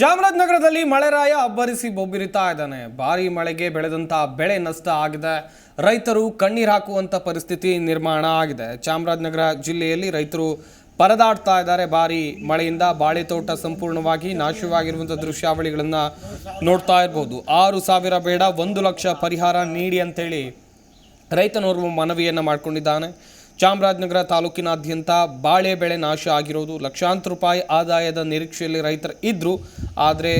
ಚಾಮರಾಜನಗರದಲ್ಲಿ ಮಳೆರಾಯ ಅಬ್ಬರಿಸಿ ಬೊಬ್ಬಿರಿತಾ ಇದ್ದಾನೆ. ಭಾರಿ ಮಳೆಗೆ ಬೆಳೆದಂತಹ ಬೆಳೆ ನಷ್ಟ ಆಗಿದೆ. ರೈತರು ಕಣ್ಣೀರು ಹಾಕುವಂತ ಪರಿಸ್ಥಿತಿ ನಿರ್ಮಾಣ ಆಗಿದೆ. ಚಾಮರಾಜನಗರ ಜಿಲ್ಲೆಯಲ್ಲಿ ರೈತರು ಪರದಾಡ್ತಾ ಇದ್ದಾರೆ. ಭಾರಿ ಮಳೆಯಿಂದ ಬಾಳೆ ತೋಟ ಸಂಪೂರ್ಣವಾಗಿ ನಾಶವಾಗಿರುವಂಥ ದೃಶ್ಯಾವಳಿಗಳನ್ನ ನೋಡ್ತಾ ಇರ್ಬೋದು. ಆರು ಸಾವಿರ ಬೇಡ, ಒಂದು ಲಕ್ಷ ಪರಿಹಾರ ನೀಡಿ ಅಂತೇಳಿ ರೈತನೋರ್ವ ಮನವಿಯನ್ನು ಮಾಡಿಕೊಂಡಿದ್ದಾನೆ. ಚಾಮರಾಜನಗರ ತಾಲೂಕಿನಾದ್ಯಂತ ಬಾಳೆ ಬೆಳೆ ನಾಶ ಆಗಿರೋದು ಲಕ್ಷಾಂತರ ರೂಪಾಯಿ ಆದಾಯದ ನಿರೀಕ್ಷೆಯಲ್ಲಿ ರೈತರು ಇದ್ದರು ಆದರೆ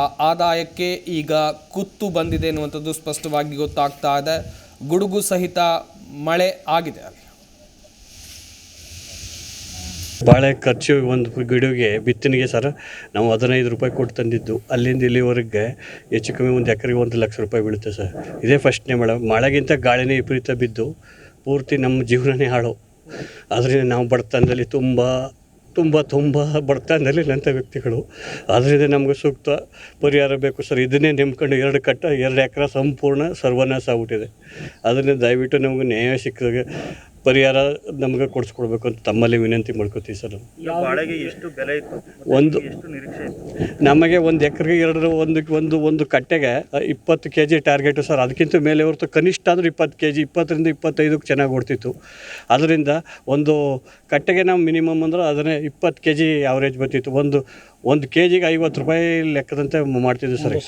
ಆ ಆದಾಯಕ್ಕೆ ಈಗ ಕುತ್ತು ಬಂದಿದೆ ಎನ್ನುವಂಥದ್ದು ಸ್ಪಷ್ಟವಾಗಿ ಗೊತ್ತಾಗ್ತಾ ಇದೆ. ಗುಡುಗು ಸಹಿತ ಮಳೆ ಆಗಿದೆ ಅಲ್ಲಿ. ಬಾಳೆ ಖರ್ಚು ಒಂದು ಗಿಡಗೆ ಬಿತ್ತನೆಗೆ ಸರ್ ನಾವು ಹದಿನೈದು ರೂಪಾಯಿ ಕೊಟ್ಟು ತಂದಿದ್ದು. ಅಲ್ಲಿಂದ ಇಲ್ಲಿವರೆಗೆ ಹೆಚ್ಚು ಕಮ್ಮಿ ಒಂದು ಎಕರೆಗೆ ಒಂದು ಲಕ್ಷ ರೂಪಾಯಿ ಬೀಳುತ್ತೆ ಸರ್. ಇದೇ ಫಸ್ಟ್ನೇ ಮಳೆ. ಮಳೆಗಿಂತ ಗಾಳಿನೇ ವಿಪರೀತ ಬಿದ್ದು ಪೂರ್ತಿ ನಮ್ಮ ಜೀವನನೇ ಹಾಳು. ಅದರಿಂದ ನಾವು ಬಡತನದಲ್ಲಿ ತುಂಬ ತುಂಬ ತುಂಬ ಬಡತನದಲ್ಲಿ ನಂಥ ವ್ಯಕ್ತಿಗಳು. ಅದರಿಂದ ನಮಗೆ ಸೂಕ್ತ ಪರಿಹಾರ ಬೇಕು ಸರ್. ಇದನ್ನೇ ನಿಮ್ಕೊಂಡು ಎರಡು ಕಟ್ಟ, ಎರಡು ಎಕರೆ ಸಂಪೂರ್ಣ ಸರ್ವನಾಶ ಆಗ್ಬಿಟ್ಟಿದೆ. ಅದರಿಂದ ದಯವಿಟ್ಟು ನಮಗೆ ನ್ಯಾಯ ಸಿಕ್ಕಿದಾಗ ಪರಿಹಾರ ನಮಗೆ ಕೊಡಿಸ್ಕೊಡ್ಬೇಕು ಅಂತ ತಮ್ಮಲ್ಲಿ ವಿನಂತಿ ಮಾಡ್ಕೋತೀವಿ ಸರ್. ಬಾಳೆಗೆ ಎಷ್ಟು ಬೆಲೆ ಇತ್ತು ಒಂದು ಎಷ್ಟು ನಿರೀಕ್ಷೆ ಇತ್ತು? ನಮಗೆ ಒಂದು ಎಕರೆಗೆ ಎರಡು ಒಂದು ಒಂದು ಒಂದು ಕಟ್ಟೆಗೆ ಇಪ್ಪತ್ತು ಕೆ ಜಿ ಟಾರ್ಗೆಟು ಸರ್. ಅದಕ್ಕಿಂತ ಮೇಲೆ ಹೊರತು ಕನಿಷ್ಠ ಆದರೂ ಇಪ್ಪತ್ತು ಕೆ ಜಿ ಇಪ್ಪತ್ತರಿಂದ ಇಪ್ಪತ್ತೈದಕ್ಕೆ ಚೆನ್ನಾಗಿ ಓಡ್ತಿತ್ತು. ಅದರಿಂದ ಒಂದು ಕಟ್ಟೆಗೆ ನಾವು ಮಿನಿಮಮ್ ಅಂದ್ರೆ ಅದನ್ನೇ ಇಪ್ಪತ್ತು ಕೆ ಜಿ ಆವ್ರೇಜ್ ಬರ್ತಿತ್ತು. ಒಂದು ಒಂದು ಕೆ ಜಿಗೆ ಐವತ್ತು ರೂಪಾಯಿ ಲೆಕ್ಕದಂತೆ ಮಾಡ್ತಿದ್ವಿ ಸರ್.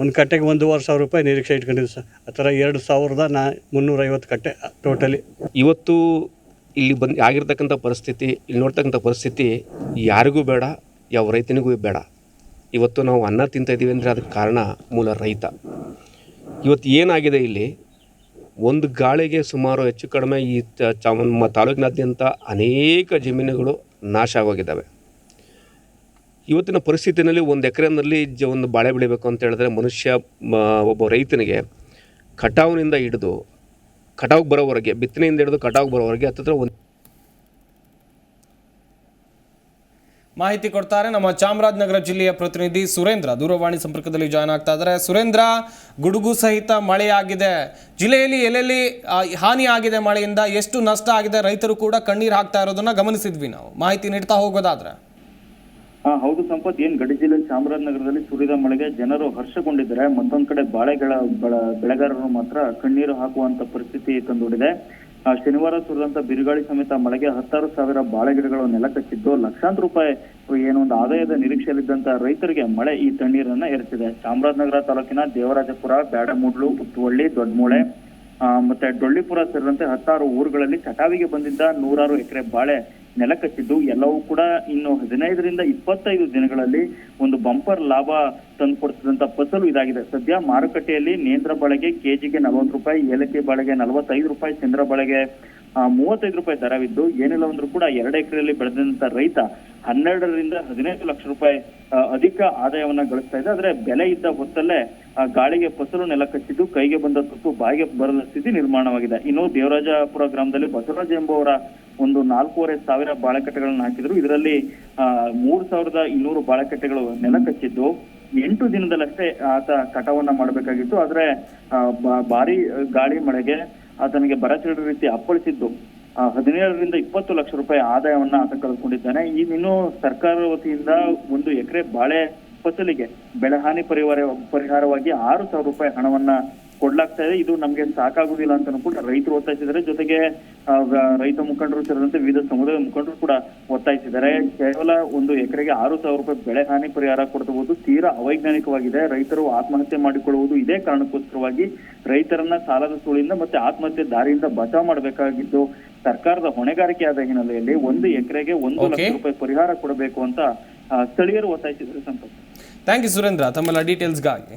ಒಂದು ಕಟ್ಟೆಗೆ ಒಂದೂವರೆ ಸಾವಿರ ರೂಪಾಯಿ ನಿರೀಕ್ಷೆ ಇಟ್ಕೊಂಡಿದ್ವಿ ಸರ್. ಆ ಥರ ಎರಡು ಸಾವಿರದ ನಾ ಮುನ್ನೂರೈವತ್ತು ಕಟ್ಟೆ ಟೋಟಲಿ. ಇವತ್ತು ಇಲ್ಲಿ ಬಂದು ಆಗಿರ್ತಕ್ಕಂಥ ಪರಿಸ್ಥಿತಿ, ಇಲ್ಲಿ ನೋಡ್ತಕ್ಕಂಥ ಪರಿಸ್ಥಿತಿ ಯಾರಿಗೂ ಬೇಡ, ಯಾವ ರೈತನಿಗೂ ಬೇಡ. ಇವತ್ತು ನಾವು ಅನ್ನ ತಿಂತ ಇದ್ದೀವಿ ಅಂದರೆ ಅದಕ್ಕೆ ಕಾರಣ ಮೂಲ ರೈತ. ಇವತ್ತು ಏನಾಗಿದೆ ಇಲ್ಲಿ? ಒಂದು ಗಾಳಿಗೆ ಸುಮಾರು ಹೆಚ್ಚು ಕಡಿಮೆ ಈ ಚ ನಮ್ಮ ತಾಲೂಕಿನಾದ್ಯಂತ ಅನೇಕ ಜಮೀನುಗಳು ನಾಶ ಆಗೋಗಿದ್ದಾವೆ. ಇವತ್ತಿನ ಪರಿಸ್ಥಿತಿನಲ್ಲಿ ಒಂದು ಎಕರೆನಲ್ಲಿ ಜ ಒಂದು ಬಾಳೆ ಬೆಳಿಬೇಕು ಅಂತ ಹೇಳಿದ್ರೆ ಮನುಷ್ಯ ಒಬ್ಬ ರೈತನಿಗೆ ಕಟಾವಿನಿಂದ ಹಿಡಿದು ಕಟಾವ್ಗೆ ಬರೋವರೆಗೆ, ಬಿತ್ತನೆಯಿಂದ ಹಿಡಿದು ಕಟಾವ್ಗೆ ಬರೋವರೆಗೆ ಹತ್ತಿರ ಒಂದು ಮಾಹಿತಿ ಕೊಡ್ತಾರೆ ನಮ್ಮ ಚಾಮರಾಜನಗರ ಜಿಲ್ಲೆಯ ಪ್ರತಿನಿಧಿ ಸುರೇಂದ್ರ. ದೂರವಾಣಿ ಸಂಪರ್ಕದಲ್ಲಿ ಜಾಯ್ನ್ ಆಗ್ತಾ ಇದ್ದಾರೆ. ಸುರೇಂದ್ರ, ಗುಡುಗು ಸಹಿತ ಮಳೆಯಾಗಿದೆ. ಜಿಲ್ಲೆಯಲ್ಲಿ ಎಲ್ಲೆಲ್ಲಿ ಹಾನಿ ಆಗಿದೆ ಮಳೆಯಿಂದ, ಎಷ್ಟು ನಷ್ಟ ಆಗಿದೆ? ರೈತರು ಕೂಡ ಕಣ್ಣೀರು ಹಾಕ್ತಾ ಇರೋದನ್ನ ಗಮನಿಸಿದ್ವಿ ನಾವು. ಮಾಹಿತಿ ನೀಡ್ತಾ ಹೋಗೋದಾದ್ರೆ. ಹೌದು ಸಂಪತ್, ಏನ್ ಗಡಿ ಜಿಲ್ಲೆ ಚಾಮರಾಜನಗರದಲ್ಲಿ ಸುರಿದ ಮಳೆಗೆ ಜನರು ಹರ್ಷಗೊಂಡಿದ್ದಾರೆ. ಮತ್ತೊಂದ್ ಕಡೆ ಬಾಳೆಗಳ, ಬಳ- ಬೆಳೆಗಾರರು ಮಾತ್ರ ಕಣ್ಣೀರು ಹಾಕುವಂತ ಪರಿಸ್ಥಿತಿ ತಂದೂಡಿದೆ ಶನಿವಾರ ಸುರಿದಂತ ಬಿರುಗಾಳಿ ಸಮೇತ ಮಳೆಗೆ ಹತ್ತಾರು ಸಾವಿರ ಬಾಳೆ ಗಿಡಗಳು ನೆಲಕಚ್ಚಿದ್ದು ಲಕ್ಷಾಂತರ ರೂಪಾಯಿ ಏನೋ ಒಂದು ಆದಾಯದ ನಿರೀಕ್ಷೆಯಲ್ಲಿದ್ದಂತ ರೈತರಿಗೆ ಮಳೆ ಈ ತಣ್ಣೀರನ್ನ ಎರಚಿದೆ. ಚಾಮರಾಜನಗರ ತಾಲೂಕಿನ ದೇವರಾಜಪುರ, ಬ್ಯಾಡಮೂಡ್ಲು ಪುತ್ತುವಳ್ಳಿ ದೊಡ್ಡಮೂಳೆ ಮತ್ತೆ ಡೊಳ್ಳಿಪುರ ಸೇರಿದಂತೆ ಹತ್ತಾರು ಊರುಗಳಲ್ಲಿ ಕಟಾವಿಗೆ ಬಂದಿದ್ದ ನೂರಾರು ಎಕರೆ ಬಾಳೆ ನೆಲಕಚ್ಚಿದ್ದು ಎಲ್ಲವೂ ಕೂಡ ಇನ್ನು ಹದಿನೈದರಿಂದ ಇಪ್ಪತ್ತೈದು ದಿನಗಳಲ್ಲಿ ಒಂದು ಬಂಪರ್ ಲಾಭ ತಂದುಕೊಡ್ತಿದಂತ ಫಸಲು ಇದಾಗಿದೆ. ಸದ್ಯ ಮಾರುಕಟ್ಟೆಯಲ್ಲಿ ನೇಂದ್ರ ಬಾಳೆಗೆ ಕೆಜಿಗೆ ನಲವತ್ತು ರೂಪಾಯಿ, ಏಲಕ್ಕಿ ಬಾಳೆಗೆ ನಲವತ್ತೈದು ರೂಪಾಯಿ ಚಂದ್ರ ಬಾಳೆಗೆ ಮೂವತ್ತೈದು ರೂಪಾಯಿ ದರವಿದ್ದು ಏನಿಲ್ಲ ಅಂದ್ರೂ ಕೂಡ ಎರಡು ಎಕರೆಯಲ್ಲಿ ಬೆಳೆದಂತ ರೈತ ಹನ್ನೆರಡರಿಂದ ಹದಿನೈದು ಲಕ್ಷ ರೂಪಾಯಿ ಅಧಿಕ ಆದಾಯವನ್ನ ಗಳಿಸ್ತಾ ಇದೆ. ಆದ್ರೆ ಬೆಲೆ ಇದ್ದ ಹೊತ್ತಲ್ಲೇ ಆ ಗಾಳಿಗೆ ಫಸಲು ನೆಲ ಕಚ್ಚಿದ್ದು ಕೈಗೆ ಬಂದ ತುತ್ತು ಬಾಯಿಗೆ ಬರದ ಸ್ಥಿತಿ ನಿರ್ಮಾಣವಾಗಿದೆ. ಇನ್ನು ದೇವರಾಜಪುರ ಗ್ರಾಮದಲ್ಲಿ ಬಸವರಾಜ ಎಂಬುವರ ಒಂದು ನಾಲ್ಕೂವರೆ ಸಾವಿರ ಬಾಳೆಕಟ್ಟೆಗಳನ್ನು ಹಾಕಿದ್ರು. ಇದರಲ್ಲಿ ಆ ಮೂರ್ ಸಾವಿರದ ಇನ್ನೂರು ಬಾಳೆಕಟ್ಟೆಗಳು ನೆಲ ಕಚ್ಚಿದ್ದು ಎಂಟು ದಿನದಲ್ಲಷ್ಟೇ ಆತ ಕಟಾವನ್ನ ಮಾಡಬೇಕಾಗಿತ್ತು. ಆದ್ರೆ ಆ, ಭಾರಿ ಗಾಳಿ ಮಳೆಗೆ ಆತನಿಗೆ ಬರಚೇಡು ರೀತಿ ಅಪ್ಪಳಿಸಿದ್ದು. ಹದಿನೇಳರಿಂದ ಇಪ್ಪತ್ತು ಲಕ್ಷ ರೂಪಾಯಿ ಆದಾಯವನ್ನ ಆತ ಕಳೆದುಕೊಂಡಿದ್ದಾನೆ. ಇನ್ನು ಸರ್ಕಾರ ವತಿಯಿಂದ ಒಂದು ಎಕರೆ ಬಾಳೆ ಫಸಲಿಗೆ ಬೆಳೆಹಾನಿ ಪರಿಹಾರ ಪರಿಹಾರವಾಗಿ ಆರು ಸಾವಿರ ರೂಪಾಯಿ ಹಣವನ್ನ ಕೊಡ್ಲಾಗ್ತಾ ಇದೆ. ಇದು ನಮ್ಗೆ ಸಾಕಾಗುದಿಲ್ಲ ಅಂತ ಕೂಡ ರೈತರು ಒತ್ತಾಯಿಸಿದ್ದಾರೆ. ಜೊತೆಗೆ ರೈತ ಮುಖಂಡರು ಸೇರಿದಂತೆ ವಿವಿಧ ಸಮುದಾಯ ಮುಖಂಡರು ಕೂಡ ಒತ್ತಾಯಿಸಿದ್ದಾರೆ. ಕೇವಲ ಒಂದು ಎಕರೆಗೆ ಆರು ಸಾವಿರ ರೂಪಾಯಿ ಬೆಳೆ ಹಾನಿ ಪರಿಹಾರ ಕೊಡ್ತಬಹುದು ತೀರಾ ಅವೈಜ್ಞಾನಿಕವಾಗಿದೆ. ರೈತರು ಆತ್ಮಹತ್ಯೆ ಮಾಡಿಕೊಳ್ಳುವುದು ಇದೇ ಕಾರಣಕ್ಕೋಸ್ಕರವಾಗಿ ರೈತರನ್ನ ಸಾಲದ ಸುಳಿಯಿಂದ ಮತ್ತೆ ಆತ್ಮಹತ್ಯೆ ದಾರಿಯಿಂದ ಬಚಾವ್ ಮಾಡಬೇಕಾಗಿದ್ದು ಸರ್ಕಾರದ ಹೊಣೆಗಾರಿಕೆಯಾದ ಹಿನ್ನೆಲೆಯಲ್ಲಿ ಒಂದು ಎಕರೆಗೆ ಒಂದು ಲಕ್ಷ ರೂಪಾಯಿ ಪರಿಹಾರ ಕೊಡಬೇಕು ಅಂತ ಸ್ಥಳೀಯರು ಒತ್ತಾಯಿಸಿದ್ದಾರೆ ಸಂತೋಷ್ ಥ್ಯಾಂಕ್ ಯು ಸುರೇಂದ್ರ ತಮ್ಮೆಲ್ಲ ಡೀಟೇಲ್ಸ್ಗಾಗಿ